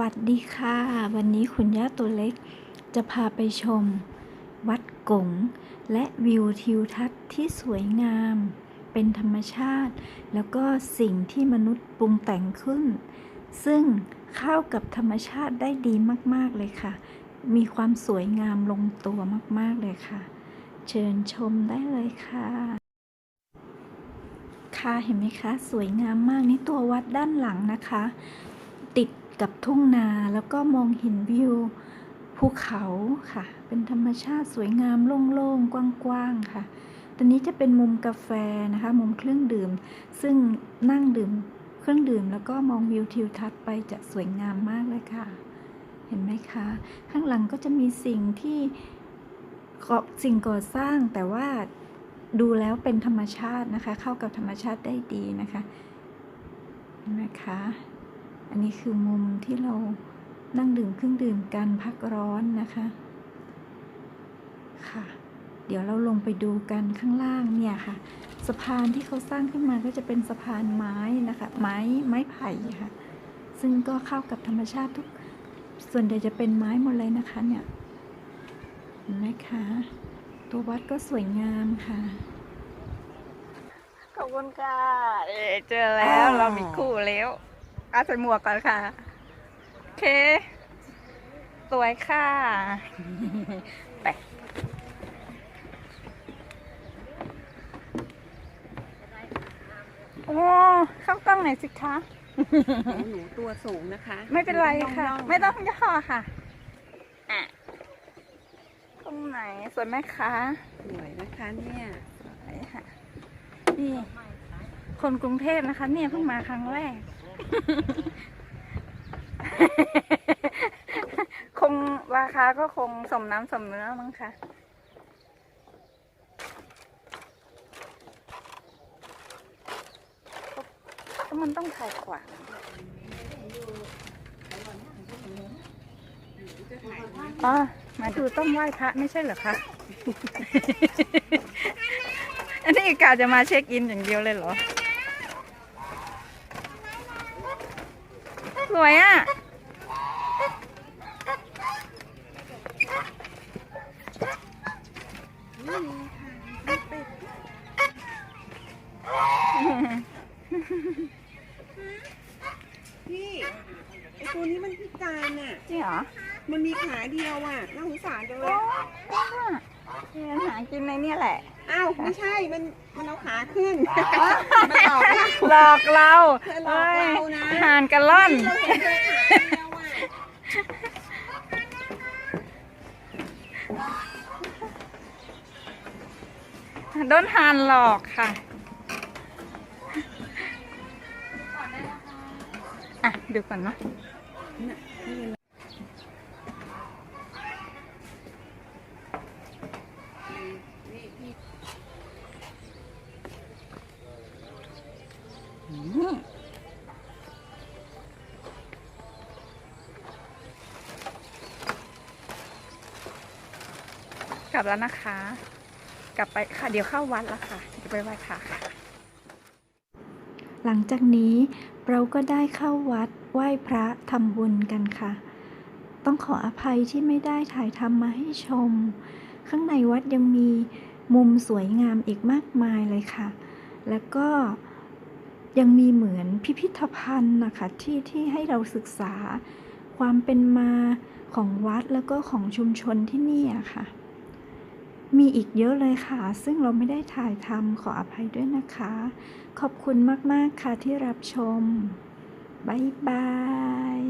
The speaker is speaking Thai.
วัสดีค่ะ วันนี้คุณย่าตัวเล็ก จะพาไปชม วัดกงและวิวทิวทัศน์ที่สวยงาม เป็นธรรมชาติ แล้วก็สิ่งที่มนุษย์ปรุงแต่งขึ้น ซึ่งเข้ากับธรรมชาติได้ดีมาก ๆ เลยค่ะ มีความสวยงามลงตัวมาก ๆ เลยค่ะ เชิญชมได้เลยค่ะ ค่ะเห็นไหมคะ สวยงามมากนี่ตัววัดด้านหลังนะคะ ติด กับทุ่งนาแล้วก็มองเห็นวิวภูเขาค่ะ เป็นธรรมชาติสวยงามโล่งๆ กว้างๆ ค่ะ ตอนนี้จะเป็นมุมกาแฟนะคะ มุมเครื่องดื่ม ซึ่งนั่งดื่มเครื่องดื่มแล้วก็มองวิวทิวทัศน์ไปจะสวยงามมากเลยค่ะ เห็นไหมคะ ข้างหลังก็จะมีสิ่งที่ก่อสิ่งก่อสร้างแต่ว่าดูแล้วเป็นธรรมชาตินะคะ เข้ากับธรรมชาติได้ดีนะคะเห็นไหมคะ อันนี้คือมุมที่เรานั่งดื่มเครื่องดื่มกันพักร้อนนะคะ ค่ะ เดี๋ยวเราลงไปดูกันข้างล่างเนี่ยค่ะ สะพานที่เขาสร้างขึ้นมาก็จะเป็นสะพานไม้นะคะ ไม้ไม้ไผ่ค่ะ ซึ่งก็เข้ากับธรรมชาติทุก ส่วนใหญ่จะเป็นไม้หมดเลยนะคะเนี่ยนไหมคะ ตัววัดก็สวยงามค่ะขอบคุณค่ะ เจอแล้วเรามีคู่แล้ว อาใส่หมวกก่อนค่ะ โอเค สวยค่ะ ไปโอ้เข้ากล้องหน่อยสิคะ หนูตัวสูงนะคะ ไม่เป็นไรค่ะย่ๆไม่ต้องย่อค่ะอะตรงไหนสวยไหมคะสวยนะคะเนี่ยสวยค่ะ นี่ คนกรุงเทพนะคะ เนี่ยเพิ่งมาครั้งแรก คงราคาก็คงสมน้ำสมเนื้อมั้งคะมันต้องถ่ายขวางอ๋อมาดูต้องไหว้พระไม่ใช่เหรอคะ อันนี้กาจะมาเช็คอินอย่างเดียวเลยเหรอ สวยอะ พี่ไอตัวนี้มันพิการอะ จริงเหรอ มันมีขาเดียวอะน่าสงสารจังเลโอ้ย เนี่ยหากินในเนี่ยแหละ อ้าวไม่ใช่มันมันเอาขาขึ้นมันหลอกเราหลอกเราหลอกเรานะอ้ยห่านกันล่อนเราเห็นเลยขาเดียวอะโดนห่านหลอกค่ะอะดูก่อนเนาะ ลับแล้วนะคะ กลับไปค่ะเดี๋ยวเข้าวัดแล้วค่ะจะไปไหว้พระค่ะ หลังจากนี้เราก็ได้เข้าวัดไหว้พระทำบุญกันค่ะ ต้องขออภัยที่ไม่ได้ถ่ายทำมาให้ชม ข้างในวัดยังมีมุมสวยงามอีกมากมายเลยค่ะ แล้วก็ยังมีเหมือนพิพิธภัณฑ์นะคะที่ที่ให้เราศึกษาความเป็นมาของวัดแล้วก็ของชุมชนที่นี่อะค่ะ มีอีกเยอะเลยค่ะ ซึ่งเราไม่ได้ถ่ายทำขออภัยด้วยนะคะ ขอบคุณมาก ๆ ค่ะที่รับชม บ๊ายบาย